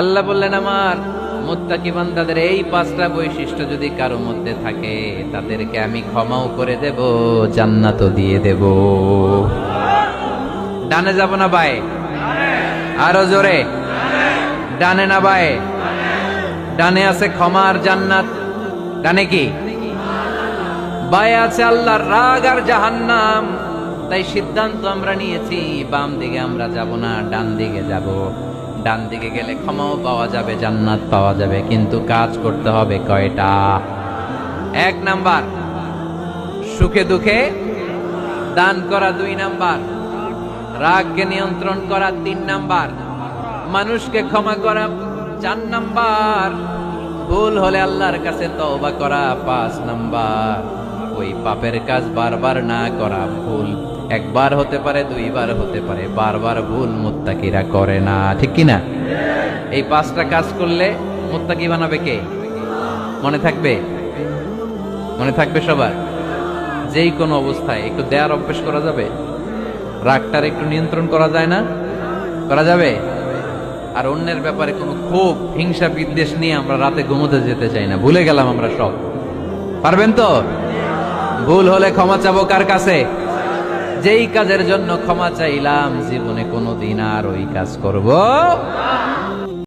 আল্লাহ বললেন, আমার মুত্তাকি বান্দাদের এই পাঁচটা বৈশিষ্ট্য যদি কারও মধ্যে থাকে, তাদেরকে আমি ক্ষমাও করে দেব, জান্নাতও দিয়ে দেব। ডানে যাব না বায়ে? আরও জোরে? ডানে না বায়ে? ডানে আছে ক্ষমার জান্নাত। ডানে কি? বায়ে আছে আল্লাহর রাগ আর জাহান্নাম। তাই সিদ্ধান্ত আমরা নিয়েছি, বাম দিকে আমরা যাব না, ডান দিকে যাব। ডান দিকে গেলে ক্ষমাও পাওয়া যাবে, জান্নাত পাওয়া যাবে, কিন্তু কাজ করতে হবে কয়টা? এক নাম্বার, সুখে দুঃখে দান করা দুই নাম্বার, রাগকে নিয়ন্ত্রণ করা তিন নাম্বার, মানুষকে ক্ষমা করা চার নাম্বার, ভুল হলে আল্লাহর কাছে তওবা করা পাঁচ নাম্বার। ওই পাপের কাজ বারবার না করা ভুল। একবার হতে পারে, দুইবার হতে পারে, বারবার ভুল মুত্তাকিরা করে না, ঠিক কি না? এই পাঁচটা কাজ করলে মুত্তাকি বানাবে কে? মনে থাকবে? মনে থাকবে সবার? যেই কোনো অবস্থায় একটু দেয়ার অভ্যেস করা যাবে? রাগটার একটু নিয়ন্ত্রণ করা যায় না? করা যাবে? আর অন্যের ব্যাপারে কোনো ক্ষোভ, হিংসা, বিদ্বেষ নিয়ে আমরা রাতে ঘুমোতে যেতে চাই না। ভুলে গেলাম আমরা সব। পারবেন তো? ভুল হলে ক্ষমা চাবো কার কাছে? যেই কাজের জন্য ক্ষমা চাইলাম জীবনে কোনো দিন আর ওই কাজ করব